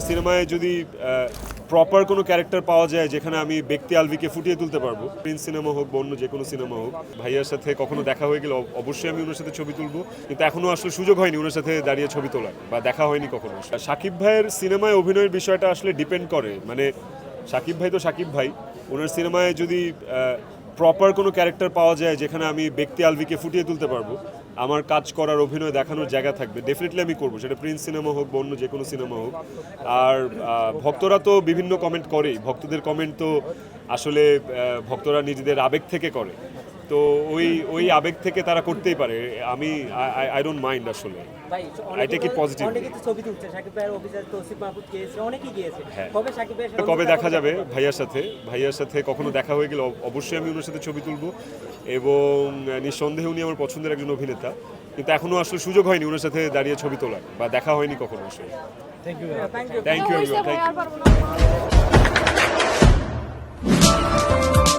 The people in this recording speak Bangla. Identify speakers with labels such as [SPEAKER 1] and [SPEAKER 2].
[SPEAKER 1] ওনার সিনেমায় যদি প্রপার কোনো ক্যারেক্টার পাওয়া যায়, যেখানে আমি ব্যক্তি আলভিকে ফুটিয়ে তুলতে পারব, প্রিন্স সিনেমা হোক বা অন্য যে কোনো সিনেমা হোক, ভাইয়ার সাথে কখনো দেখা হয়ে গেলে অবশ্যই আমি ওনার সাথে ছবি তুলবো, কিন্তু এখনও আসলে সুযোগ হয়নি ওনার সাথে দাঁড়িয়ে ছবি তোলার, বা দেখা হয়নি কখনো। সাকিব ভাইয়ের সিনেমায় অভিনয়ের বিষয়টা আসলে ডিপেন্ড করে মানে সাকিব ভাই তো সাকিব ভাই, ওনার সিনেমায় যদি প্রপার কোনো ক্যারেক্টার পাওয়া যায়, যেখানে আমি ব্যক্তি আলভিকে ফুটিয়ে তুলতে পারব আমার কাজ করার, অভিনয় দেখানোর জায়গা থাকবে। ডেফিনেটলি আমি করব। সেটা প্রিন্স সিনেমা হোক বা অন্য যে কোনো সিনেমা হোক। আর ভক্তরা তো বিভিন্ন কমেন্ট করেই। ভক্তদের কমেন্ট তো আসলে ভক্তরা নিজেদের আবেগ থেকে করে। তো ওই ওই আবেগ থেকে তারা করতেই পারে। আমি আই ডোন্ট মাইন্ড আসলে।
[SPEAKER 2] ভাই
[SPEAKER 1] I take it positively.
[SPEAKER 2] অনেকে ছবি তুলছে সাকিব ভাইয়ের অফিসার তৌসিফ মাহমুদ গিয়েছে অনেকেই গিয়েছে।
[SPEAKER 1] হ্যাঁ।
[SPEAKER 2] কবে সাকিব ভাইয়ের সাথে
[SPEAKER 1] কবে দেখা যাবে ভাইয়ার সাথে? ভাইয়ার সাথে কখনো দেখা হয়ে গেলে অবশ্যই আমি ওনার সাথে ছবি তুলবো। এবং নিঃসন্দেহে উনি আমার পছন্দের একজন অভিনেতা। কিন্তু এখনও আসলে সুযোগ হয়নি ওনার সাথে দাঁড়িয়ে ছবি তোলার বা দেখা হয়নি কখনো আসলে. থ্যাংক ইউ
[SPEAKER 3] হয়েছে ভাই,
[SPEAKER 1] থ্যাংক
[SPEAKER 3] আর